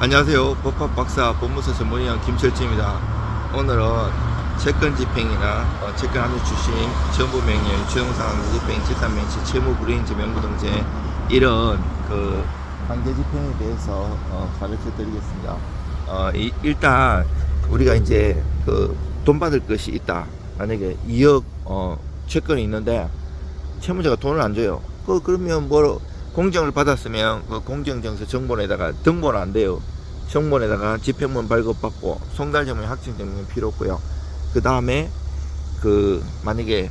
안녕하세요. 법학 박사 법무사 전문의원 김철지입니다. 오늘은 채권 집행이나 어, 채권 합류 출신, 정부 명령, 주동상 집행, 재산 명시, 채무 불이행제 명부등재 이런 그 관계 집행에 대해서 어, 가르쳐 드리겠습니다. 어, 이- 일단 우리가 이제 그 돈 받을 것이 있다. 만약에 2억 어, 채권이 있는데 채무자가 돈을 안 줘요. 그 그러면 뭐 공정을 받았으면 그 공정정서 정본에다가 등본 안 돼요. 정본에다가 집행문 발급받고 송달점의 확정증명 필요 없고요. 그 다음에 그 만약에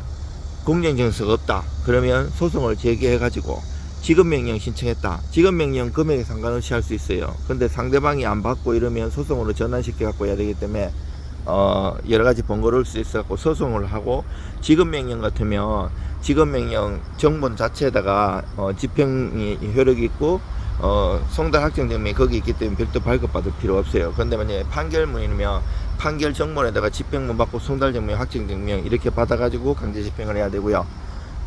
공정정서가 없다 그러면 소송을 제기해 가지고 지급명령 신청했다. 지급명령 금액에 상관없이 할 수 있어요. 근데 상대방이 안 받고 이러면 소송으로 전환시켜 갖고 해야 되기 때문에 어 여러 가지 번거로울 수 있어 갖고 소송을 하고 지급명령 같으면 지급명령 정본 자체에다가 어 집행이 효력이 있고 어 송달 확정증명이 거기 있기 때문에 별도 발급받을 필요 없어요. 그런데 만약에 판결문이면 판결 정본에다가 집행문 받고 송달 증명 확정 증명 이렇게 받아가지고 강제 집행을 해야 되고요.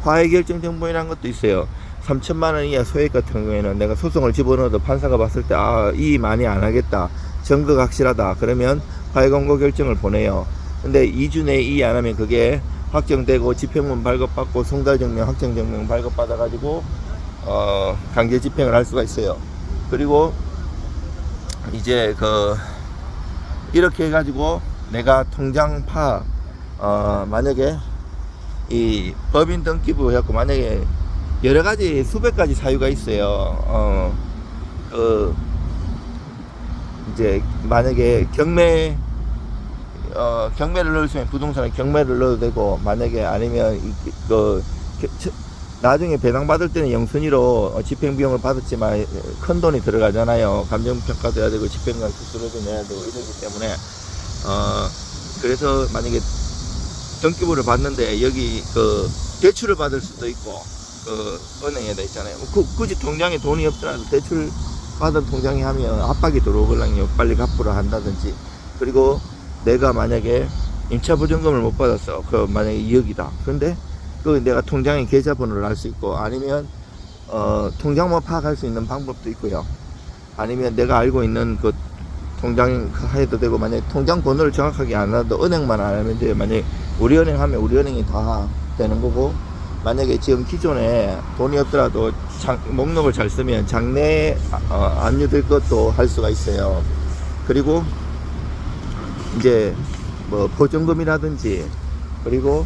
화해 결정 정본이라는 것도 있어요. 3천만 원 이하 소액 같은 경우에는 내가 소송을 집어넣어도 판사가 봤을 때 아, 이 많이 안 하겠다. 증거가 확실하다. 그러면 화해 공고 결정을 보내요. 근데 2주 내에 이의 안 하면 그게 확정되고 집행문 발급받고 송달증명 확정증명 발급받아가지고 어, 강제 집행을 할 수가 있어요. 그리고 이제 그 이렇게 해가지고 내가 통장 파 어, 만약에 이 법인 등기부 해갖고 만약에 여러 가지 수백 가지 사유가 있어요. 어, 그 이제 만약에 경매 어, 경매를 넣을 수 있는 부동산에 경매를 넣어도 되고 만약에 아니면 이, 그 나중에 배당 받을 때는 영순위로 어, 집행 비용을 받았지만 큰 돈이 들어가잖아요. 감정 평가도 해야 되고 집행관 수수료도 내야 되고 이러기 때문에 어 그래서 만약에 등기부를 받는데 여기 그 대출을 받을 수도 있고 그 은행에다 있잖아요. 그, 굳이 통장에 돈이 없더라도 대출 받은 통장에 하면 압박이 들어오걸랑요. 빨리 갚으라 한다든지 그리고 내가 만약에 임차 보증금을 못 받았어. 그 만약에 2억이다. 근데 그 내가 통장에 계좌번호를 알 수 있고 아니면 어 통장만 파악할 수 있는 방법도 있고요. 아니면 내가 알고 있는 그 통장 해도 되고 만약에 통장 번호를 정확하게 안 알아도 은행만 알면 돼요. 만약에 우리 은행 하면 우리 은행이 다 되는 거고 만약에 지금 기존에 돈이 없더라도 장, 목록을 잘 쓰면 장내 어, 압류될 것도 할 수가 있어요. 그리고 이제 뭐 보증금이라든지 그리고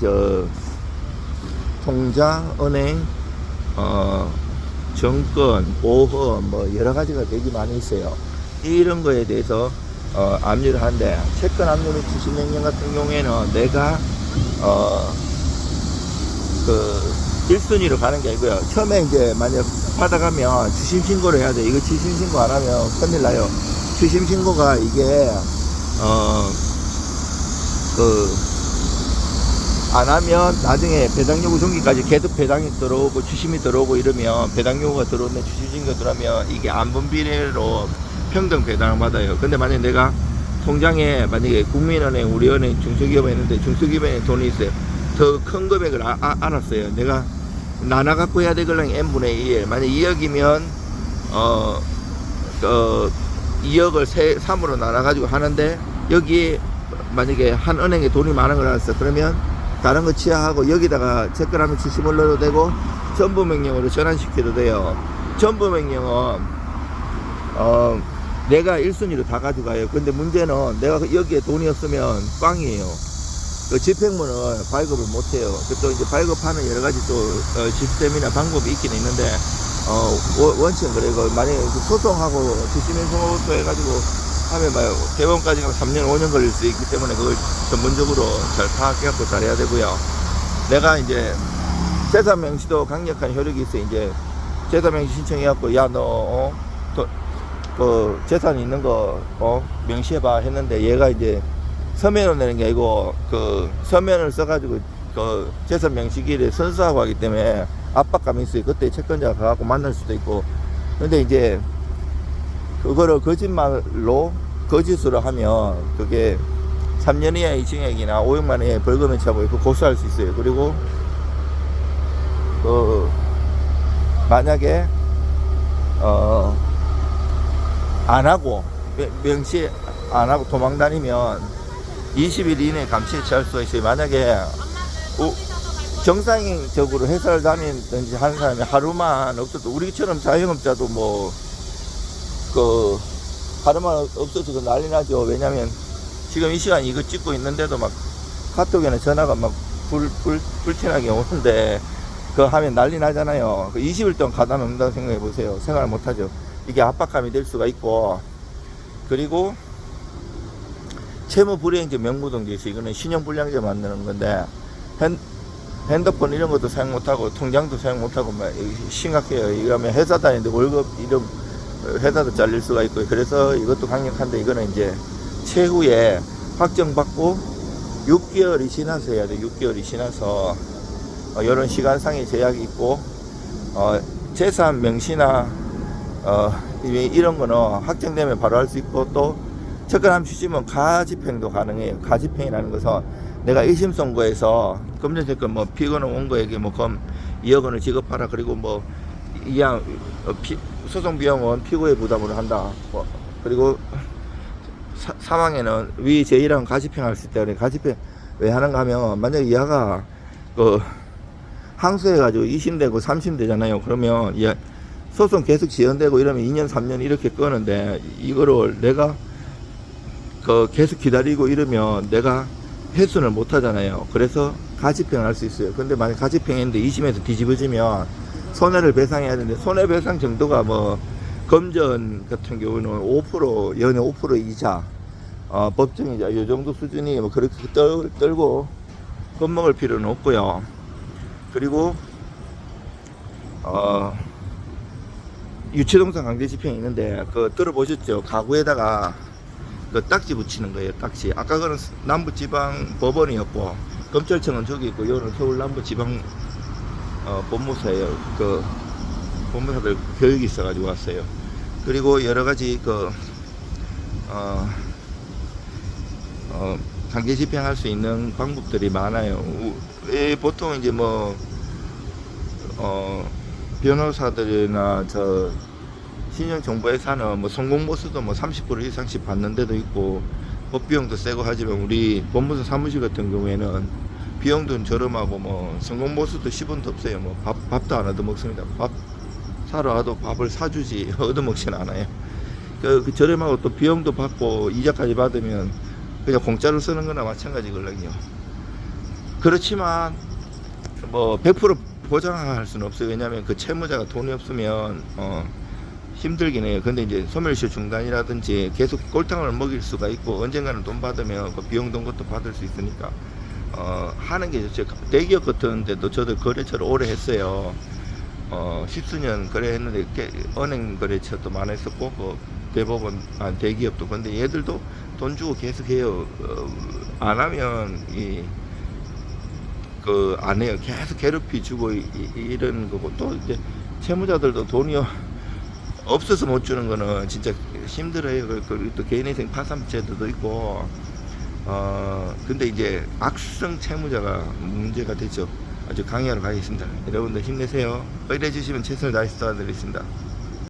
저 통장, 은행, 어 정권, 보험 뭐 여러 가지가 되게 많이 있어요. 이런 거에 대해서 어, 압류를 하는데 채권 압류 및 주식 명령 같은 경우에는 내가 어, 그 1순위로 가는 게 아니고요. 처음에 이제 만약 받아가면 주심 신고를 해야 돼. 이거 주심 신고 안 하면 큰일 나요. 주심 신고가 이게 어 그 안 하면 나중에 배당 요구 종기까지 계속 배당이 들어오고 주심이 들어오고 이러면 배당 요구가 들어오는데 주심 신고 들어오면 이게 안분 비례로 평등 배당을 받아요. 근데 만약 내가 통장에 만약에 국민은행, 우리은행, 중소기업에 있는데 중소기업에 돈이 있어요. 더 큰 금액을 아, 아, 알았어요. 내가 나눠 갖고 해야 되걸랑 n분의 1. 만약 2억이면 어, 어 2억을 세, 3으로 나눠 가지고 하는데 여기 만약에 한 은행에 돈이 많은 걸 알았어. 그러면 다른 거 취하하고 여기다가 채권하면 주심을 넣어도 되고 전부 명령으로 전환시켜도 돼요. 전부 명령은 어 내가 1순위로 다 가져가요. 근데 문제는 내가 여기에 돈이 없으면 꽝이에요. 그 집행문을 발급을 못해요. 그또 이제 발급하는 여러 가지 또 어, 시스템이나 방법이 있긴 있는데 어 원- 원칙은 그리고 만약에 그 소송하고 주심행소부터 해가지고 하면 봐요. 대법원까지 가면 3년 5년 걸릴 수 있기 때문에 그걸 전문적으로 잘 파악해갖고 잘 해야 되고요. 내가 이제 재산 명시도 강력한 효력이 있어. 이제 재산 명시 신청해갖고 야 너 어, 또, 그 재산이 있는 거 어, 명시해봐 했는데 얘가 이제 서면을 내는 게 아니고 그 서면을 써가지고 그 재산 명시기를 선수하고 하기 때문에 압박감이 있어요. 그때 채권자가 가갖고 만날 수도 있고. 근데 이제 그거를 거짓말로 거짓으로 하면 그게 3년 이하의 징역이나 500만 원의 벌금에 처하고 그 고소할 수 있어요. 그리고 그 만약에 어 안 하고 명- 명시 안 하고 도망 다니면 20일 이내에 감시에 처할 수가 있어요. 만약에 우- 정상적으로 회사를 다니든지 하는 사람이 하루만 없어도 우리처럼 자영업자도 뭐 그 하루만 없어도 난리 나죠. 왜냐면 지금 이 시간 이거 찍고 있는데도 막 카톡에는 전화가 막 불, 불, 불티나게 오는데 그거 하면 난리 나잖아요. 그 20일 동안 가다 놓는다고 생각해 보세요. 생활을 못 하죠. 이게 압박감이 될 수가 있고 그리고 채무 불이행제 명부등재에서 이거는 신용불량제 만드는 건데 핸, 핸드폰 이런 것도 사용 못하고 통장도 사용 못하고 막 심각해요. 이거 하면 회사 다니는데 월급 이런 회사도 잘릴 수가 있고 그래서 이것도 강력한데 이거는 이제 최후에 확정받고 6개월이 지나서 해야 돼. 6개월이 지나서 어, 이런 시간상의 제약이 있고 어, 재산 명시나 어, 이- 이런 거는 확정되면 바로 할 수 있고 또 접근함 주시면 가집행도 가능해요. 가집행이라는 것은 내가 1심 선고에서 검정채권 뭐 피고는 온 거에게 뭐검 2억 원을 지급하라 그리고 뭐 이양 어, 피- 소송 비용은 피고의 부담으로 한다. 뭐, 그리고 사, 사망에는 위 제1항 가집행할 수 있다. 그래 가집행 왜 하는가 하면 만약에 이하가 그 항소해가지고 2심 되고 3심 되잖아요. 그러면 이 소송 계속 지연되고 이러면 2년 3년 이렇게 끄는데 이거를 내가 그 계속 기다리고 이러면 내가 회수를 못 하잖아요. 그래서 가집행을 할 수 있어요. 근데 만약 가집행했는데 2심에서 뒤집어지면 손해를 배상해야 되는데 손해배상 정도가 뭐 검전 같은 경우는 5% 연에 5% 이자 어, 법정이자 이 정도 수준이 뭐 그렇게 떨, 떨고 겁먹을 필요는 없고요. 그리고 어, 유치동산 강제 집행이 있는데 그 들어보셨죠? 가구에다가 그 딱지 붙이는 거예요. 딱지. 아까 그는 남부지방 법원이었고 검찰청은 저기 있고 여기는 서울 남부지방 어, 법무사예요. 그 법무사들 교육이 있어가지고 왔어요. 그리고 여러 가지 그 어, 어, 강제 집행할 수 있는 방법들이 많아요. 우- 예, 보통 이제 뭐 어, 변호사들이나 저 신용정보회사는 뭐 성공 보수도 뭐 30% 이상씩 받는 데도 있고 법비용도 세고 하지만 우리 법무사 사무실 같은 경우에는 비용도 저렴하고 뭐 성공 보수도 10원도 없어요. 뭐 밥, 밥도 안 얻어먹습니다. 밥 사러 와도 밥을 사주지 얻어먹진 않아요. 그, 그 저렴하고 또 비용도 받고 이자까지 받으면 그냥 공짜로 쓰는 거나 마찬가지거든요. 그렇지만 뭐 100% 보장할 수는 없어요. 왜냐하면 그 채무자가 돈이 없으면 어 힘들긴 해요. 근데 이제 소멸시 중단이라든지 계속 꼴탕을 먹일 수가 있고 언젠가는 돈 받으면 그 비용 든 것도 받을 수 있으니까 어 하는 게 좋죠. 대기업 같은 데도 저도 거래처를 오래 했어요. 어 십수년 거래했는데 꽤 은행 거래처도 많았었고 그 대법원 아, 대기업도 근데 얘들도 돈 주고 계속 해요. 어, 안 하면 이 그 안 해요. 계속 괴롭히 주고 이, 이- 이런 거고 또 이제 채무자들도 돈이 어- 없어서 못 주는 거는 진짜 힘들어요. 그- 그리고 또 개인회생 파산 제도도 있고 어 근데 이제 악성 채무자가 문제가 되죠. 아주 강의하러 가겠습니다. 여러분들 힘내세요. 의뢰 주시면 최선을 다해서 도와드리겠습니다.